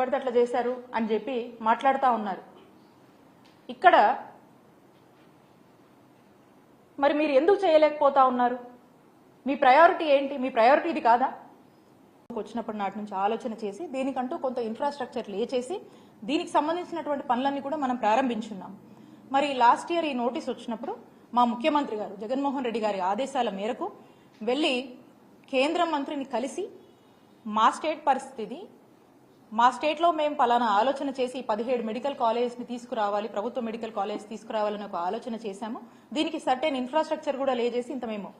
పడితే అట్లా చేశారు అని చెప్పి మాట్లాడుతూ ఉన్నారు. ఇక్కడ మరి మీరు ఎందుకు చేయలేకపోతా ఉన్నారు? మీ ప్రయారిటీ ఏంటి? మీ ప్రయారిటీ ఇది కాదా? వచ్చినప్పటి నాటి నుంచి ఆలోచన చేసి దీనికంటూ కొంత ఇన్ఫ్రాస్ట్రక్చర్ లేచేసి దీనికి సంబంధించినటువంటి పనులన్నీ కూడా మనం ప్రారంభించున్నాం. మరి లాస్ట్ ఇయర్ ఈ నోటీస్ వచ్చినప్పుడు మా ముఖ్యమంత్రి గారు జగన్మోహన్ రెడ్డి గారి ఆదేశాల మేరకు వెళ్ళి కేంద్ర మంత్రిని కలిసి మా స్టేట్ పరిస్థితి మా స్టేట్లో మేము పలానా ఆలోచన చేసి పదిహేడు మెడికల్ కాలేజ్ని తీసుకురావాలి ప్రభుత్వ మెడికల్ కాలేజ్ తీసుకురావాలని ఒక ఆలోచన చేశాము. దీనికి సర్టెన్ ఇన్ఫ్రాస్ట్రక్చర్ కూడా లేజేసి ఇంత మేము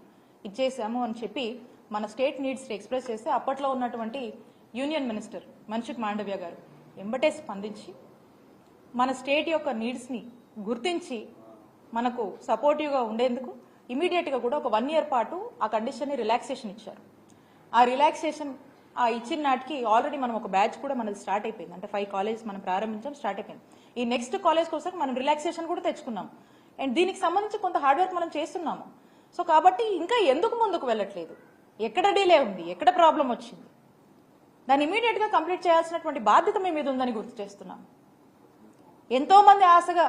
ఇచ్చేసాము అని చెప్పి మన స్టేట్ నీడ్స్ని ఎక్స్ప్రెస్ చేస్తే అప్పట్లో ఉన్నటువంటి యూనియన్ మినిస్టర్ మన్సుఖ్ మాండవ్య గారు ఎంబటే స్పందించి మన స్టేట్ యొక్క నీడ్స్ని గుర్తించి మనకు సపోర్టివ్గా ఉండేందుకు ఇమీడియట్గా కూడా ఒక వన్ ఇయర్ పాటు ఆ కండిషన్ని రిలాక్సేషన్ ఇచ్చారు. ఆ రిలాక్సేషన్ ఆ ఇచ్చిన నాటికి ఆల్రెడీ మనం ఒక బ్యాచ్ కూడా మనది స్టార్ట్ అయిపోయింది. అంటే ఫైవ్ కాలేజ్ మనం ప్రారంభించాం స్టార్ట్ అయిపోయింది. ఈ నెక్స్ట్ కాలేజ్ కోసం మనం రిలాక్సేషన్ కూడా తెచ్చుకున్నాం. అండ్ దీనికి సంబంధించి కొంత హార్డ్ వర్క్ మనం చేస్తున్నాము. సో కాబట్టి ఇంకా ఎందుకు ముందుకు వెళ్ళట్లేదు? ఎక్కడ డిలే ఉంది? ఎక్కడ ప్రాబ్లం వచ్చింది? దాన్ని ఇమీడియట్గా కంప్లీట్ చేయాల్సినటువంటి బాధ్యత మీ మీద ఉందని గుర్తు చేస్తున్నాం. ఎంతోమంది ఆశగా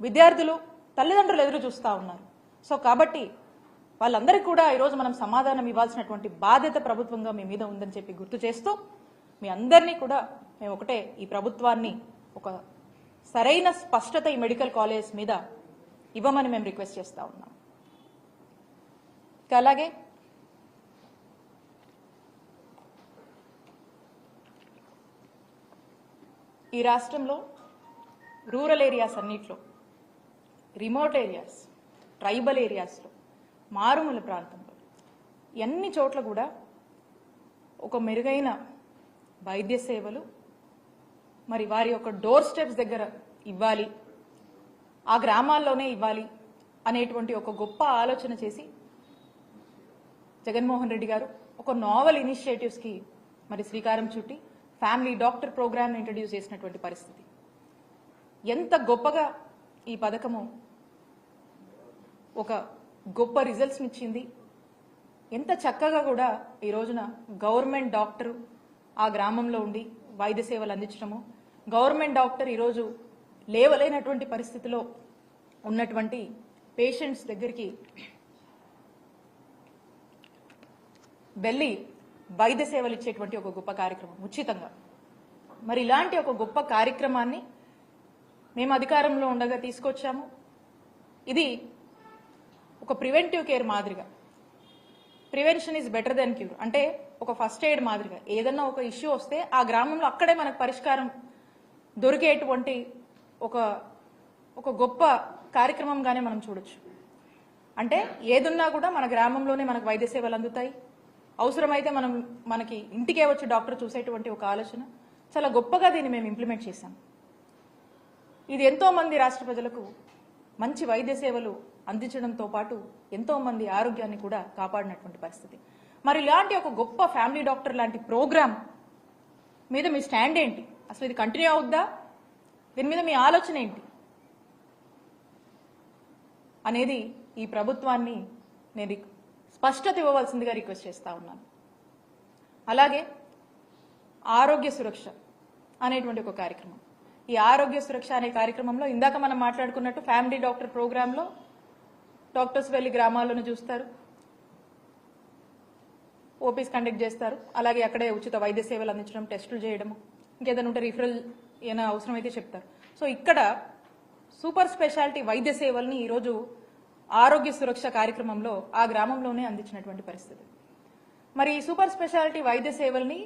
విద్యార్థులు తల్లిదండ్రులు ఎదురు చూస్తూ ఉన్నారు. సో కాబట్టి వాళ్ళందరికీ కూడా ఈరోజు మనం సమాధానం ఇవ్వాల్సినటువంటి బాధ్యత ప్రభుత్వంగా మీ మీద ఉందని చెప్పి గుర్తు చేస్తూ మీ అందరినీ కూడా మేము ఒకటే ఈ ప్రభుత్వాన్ని ఒక సరైన స్పష్టత ఈ మెడికల్ కాలేజ్ మీద ఇవ్వమని మేము రిక్వెస్ట్ చేస్తూ ఉన్నాం. అలాగే ఈ రాష్ట్రంలో రూరల్ ఏరియాస్ అన్నిట్లో రిమోట్ ఏరియాస్ ట్రైబల్ ఏరియాస్లో మారుమూల ప్రాంతంలో. ఎన్ని చోట్ల కూడా ఒక మెరుగైన వైద్య సేవలు మరి వారి యొక్క డోర్ స్టెప్స్ దగ్గర ఇవ్వాలి ఆ గ్రామాల్లోనే ఇవ్వాలి అనేటువంటి ఒక గొప్ప ఆలోచన చేసి జగన్మోహన్ రెడ్డి గారు ఒక నావల్ ఇనిషియేటివ్స్కి మరి శ్రీకారం చుట్టి ఫ్యామిలీ డాక్టర్ ప్రోగ్రామ్ ఇంట్రడ్యూస్ చేసినటువంటి పరిస్థితి. ఎంత గొప్పగా ఈ పథకము ఒక గొప్ప రిజల్ట్స్ని ఇచ్చింది. ఎంత చక్కగా కూడా ఈ రోజున గవర్నమెంట్ డాక్టర్ ఆ గ్రామంలో ఉండి వైద్య సేవలు అందించడము గవర్నమెంట్ డాక్టర్ ఈరోజు లేవలేనటువంటి పరిస్థితిలో ఉన్నటువంటి పేషెంట్స్ దగ్గరికి వెళ్ళి వైద్య సేవలు ఇచ్చేటువంటి ఒక గొప్ప కార్యక్రమం ఉచితంగా. మరి ఇలాంటి ఒక గొప్ప కార్యక్రమాన్ని మేము అధికారంలో ఉండగా తీసుకొచ్చాము. ఇది ఒక ప్రివెంటివ్ కేర్ మాదిరిగా. Prevention is better then cure అంటే ఒక ఫస్ట్ ఎయిడ్ మాదిరిగా. ఏదన్నా ఒక ఇష్యూ వస్తే ఆ గ్రామంలో అక్కడే మనకు పరిష్కారం దొరికేటువంటి ఒక ఒక గొప్ప కార్యక్రమంగానే మనం చూడొచ్చు. అంటే ఏదున్నా కూడా మన గ్రామంలోనే మనకు వైద్య సేవలు అందుతాయి. అవసరమైతే మనం మనకి ఇంటికే వచ్చి డాక్టర్ చూసేటువంటి ఒక ఆలోచన. చాలా గొప్పగా దీన్ని మేము ఇంప్లిమెంట్ చేశాం. ఇది ఎంతో మంది రాష్ట్ర ప్రజలకు మంచి వైద్య సేవలు అందించడంతో పాటు ఎంతో మంది ఆరోగ్యాన్ని కూడా కాపాడినటువంటి పరిస్థితి. మరి ఇలాంటి ఒక గొప్ప ఫ్యామిలీ డాక్టర్ లాంటి ప్రోగ్రామ్ మీద మీ స్టాండ్ ఏంటి? అసలు ఇది కంటిన్యూ అవుద్దా? దీని మీద మీ ఆలోచన ఏంటి? అనేది ఈ ప్రభుత్వాన్ని నేను స్పష్టత ఇవ్వవలసిందిగా రిక్వెస్ట్ చేస్తా ఉన్నాను. అలాగే ఆరోగ్య సురక్ష అనేటువంటి ఒక కార్యక్రమం. ఈ ఆరోగ్య సురక్ష అనే కార్యక్రమంలో ఇందాక మనం మాట్లాడుకున్నట్టు ఫ్యామిలీ డాక్టర్ ప్రోగ్రాంలో డాక్టర్స్ వెళ్ళి గ్రామాలను చూస్తారు. ఓపీస్ కండక్ట్ చేస్తారు. అలాగే అక్కడే ఉచిత వైద్య సేవలు అందించడం టెస్టులు చేయడము. ఇంకేదైనా ఉంటే రిఫరల్ ఏమైనా అవసరమైతే చెప్తారు. సో ఇక్కడ సూపర్ స్పెషాలిటీ వైద్య సేవల్ని ఈరోజు ఆరోగ్య సురక్ష కార్యక్రమంలో ఆ గ్రామంలోనే అందించినటువంటి పరిస్థితి. మరి ఈ సూపర్ స్పెషాలిటీ వైద్య సేవల్ని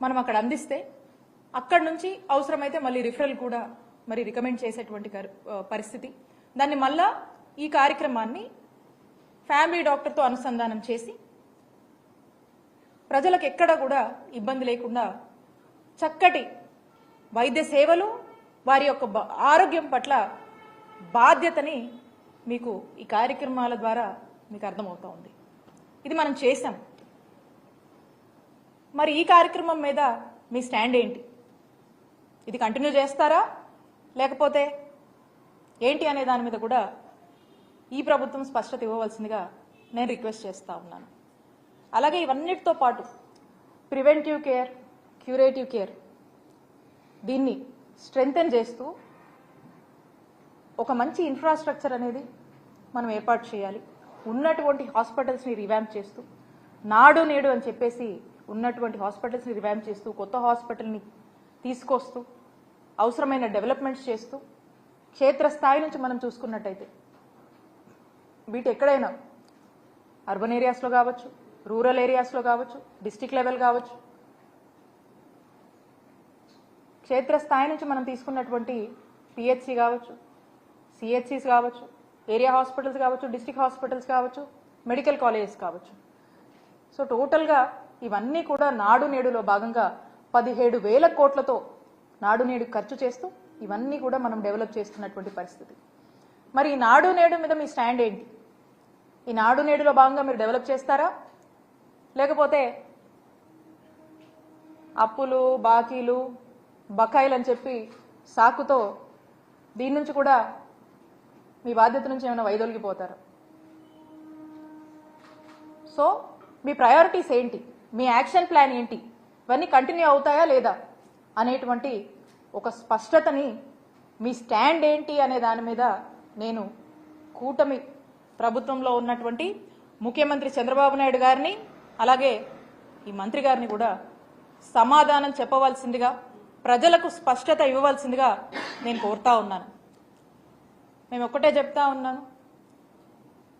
మనం అక్కడ అందిస్తే అక్కడి నుంచి అవసరమైతే మళ్ళీ రిఫరల్ కూడా మరి రికమెండ్ చేసేటువంటి పరిస్థితి. దాన్ని మళ్ళా ఈ కార్యక్రమాన్ని ఫ్యామిలీ డాక్టర్తో అనుసంధానం చేసి ప్రజలకు ఎక్కడ కూడా ఇబ్బంది లేకుండా చక్కటి వైద్య సేవలు వారి యొక్క ఆరోగ్యం పట్ల బాధ్యతని మీకు ఈ కార్యక్రమాల ద్వారా మీకు అర్థమవుతా ఉంది ఇది మనం చేశాం. మరి ఈ కార్యక్రమం మీద మీ స్టాండ్ ఏంటి? ఇది కంటిన్యూ చేస్తారా? లేకపోతే ఏంటి అనే దాని మీద కూడా ఈ ప్రభుత్వం స్పష్టత ఇవ్వవలసిందిగా నేను రిక్వెస్ట్ చేస్తూ ఉన్నాను. అలాగే ఇవన్నిటితో పాటు ప్రివెంటివ్ కేర్ క్యూరేటివ్ కేర్ దీన్ని స్ట్రెంగ్తెన్ చేస్తూ ఒక మంచి ఇన్ఫ్రాస్ట్రక్చర్ అనేది మనం ఏర్పాటు చేయాలి. ఉన్నటువంటి హాస్పిటల్స్ని రివ్యాంప్ చేస్తూ నాడు నేడు అని చెప్పేసి ఉన్నటువంటి హాస్పిటల్స్ని రివ్యాంప్ చేస్తూ కొత్త హాస్పిటల్ని తీసుకొస్తూ అవసరమైన డెవలప్మెంట్స్ చేస్తూ క్షేత్రస్థాయి నుంచి మనం చూసుకున్నట్టయితే వీటి ఎక్కడైనా అర్బన్ ఏరియాస్లో కావచ్చు రూరల్ ఏరియాస్లో కావచ్చు డిస్టిక్ లెవెల్ కావచ్చు క్షేత్రస్థాయి నుంచి మనం తీసుకున్నటువంటి పిహెచ్సి కావచ్చు సిహెచ్సిస్ కావచ్చు ఏరియా హాస్పిటల్స్ కావచ్చు డిస్టిక్ హాస్పిటల్స్ కావచ్చు మెడికల్ కాలేజెస్ కావచ్చు. సో టోటల్గా ఇవన్నీ కూడా నాడు నేడులో భాగంగా పదిహేడు వేల కోట్లతో నాడు నేడు ఖర్చు చేస్తూ ఇవన్నీ కూడా మనం డెవలప్ చేస్తున్నటువంటి పరిస్థితి. మరి ఈ నాడు నేడు మీద మీ స్టాండ్ ఏంటి? ఈ నాడు నేడులో భాగంగా మీరు డెవలప్ చేస్తారా? లేకపోతే అప్పులు బాకీలు బకాయిలు అని చెప్పి సాకుతో దీని నుంచి కూడా మీ బాధ్యత నుంచి ఏమైనా వైదొలిగిపోతారు? సో మీ ప్రయారిటీస్ ఏంటి? మీ యాక్షన్ ప్లాన్ ఏంటి? ఇవన్నీ కంటిన్యూ అవుతాయా లేదా అనేటువంటి ఒక స్పష్టతని మీ స్టాండ్ ఏంటి అనే దాని మీద నేను కూటమి ప్రభుత్వంలో ఉన్నటువంటి ముఖ్యమంత్రి చంద్రబాబు నాయుడు గారిని అలాగే ఈ మంత్రి గారిని కూడా సమాధానం చెప్పవలసిందిగా ప్రజలకు స్పష్టత ఇవ్వవలసిందిగా నేను కోరుతా ఉన్నాను. మేము ఒక్కటే చెప్తా ఉన్నాను.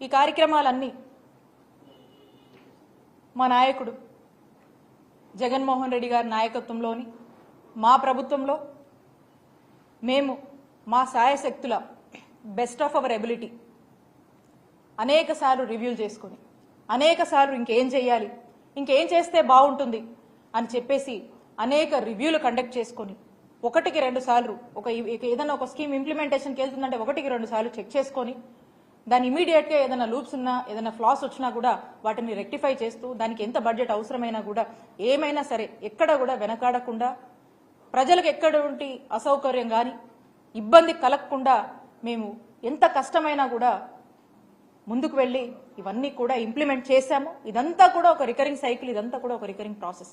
ఈ కార్యక్రమాలన్నీ మా నాయకుడు జగన్మోహన్ రెడ్డి గారి నాయకత్వంలోని మా ప్రభుత్వంలో మేము మా సాయశక్తుల బెస్ట్ ఆఫ్ అవర్ ఎబిలిటీ అనేక సార్లు రివ్యూలు చేసుకొని అనేక సార్లు ఇంకేం చేయాలి ఇంకేం చేస్తే బాగుంటుంది అని చెప్పేసి అనేక రివ్యూలు కండక్ట్ చేసుకొని ఒకటికి రెండు సార్లు ఒక ఏదైనా ఒక స్కీమ్ ఇంప్లిమెంటేషన్కి వెళ్తుందంటే ఒకటికి రెండు సార్లు చెక్ చేసుకొని దాని ఇమీడియట్గా ఏదైనా లూప్స్ ఉన్నా ఏదైనా ఫ్లాస్ వచ్చినా కూడా వాటిని రెక్టిఫై చేస్తూ దానికి ఎంత బడ్జెట్ అవసరమైనా కూడా ఏమైనా సరే ఎక్కడ కూడా వెనకాడకుండా ప్రజలకు ఎక్కడంటి అసౌకర్యం కానీ ఇబ్బంది కలగకుండా మేము ఎంత కష్టమైనా కూడా ముందుకు వెళ్ళి ఇవన్నీ కూడా ఇంప్లిమెంట్ చేశాము. ఇదంతా కూడా ఒక రికరింగ్ సైకిల్ ఇదంతా కూడా ఒక రికరింగ్ ప్రాసెస్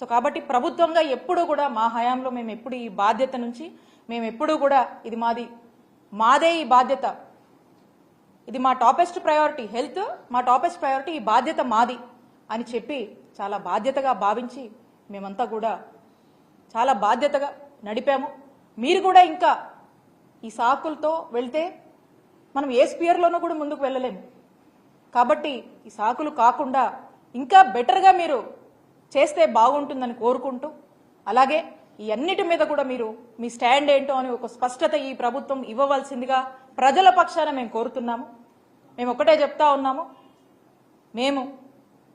సో కాబట్టి ప్రభుత్వంగా ఎప్పుడూ కూడా మా హయాంలో మేము ఎప్పుడు ఈ బాధ్యత నుంచి మేము ఎప్పుడూ కూడా ఇది మాది మాదే ఈ బాధ్యత. ఇది మా టాపెస్ట్ ప్రయారిటీ. హెల్త్ మా టాపెస్ట్ ప్రయారిటీ ఈ బాధ్యత మాది అని చెప్పి చాలా బాధ్యతగా భావించి మేమంతా కూడా చాలా బాధ్యతగా నడిపాము. మీరు కూడా ఇంకా ఈ సాకులతో వెళ్తే మనం ఏ స్పియర్లోనూ కూడా ముందుకు వెళ్ళలేము కాబట్టి ఈ సాకులు కాకుండా ఇంకా బెటర్గా మీరు చేస్తే బాగుంటుందని కోరుకుంటూ అలాగే ఈ అన్నిటి మీద కూడా మీరు మీ స్టాండ్ ఏంటో అని ఒక స్పష్టత ఈ ప్రభుత్వం ఇవ్వవలసిందిగా ప్రజల పక్షాన మేము కోరుతున్నాము. మేము ఒకటే చెప్తా ఉన్నాము. మేము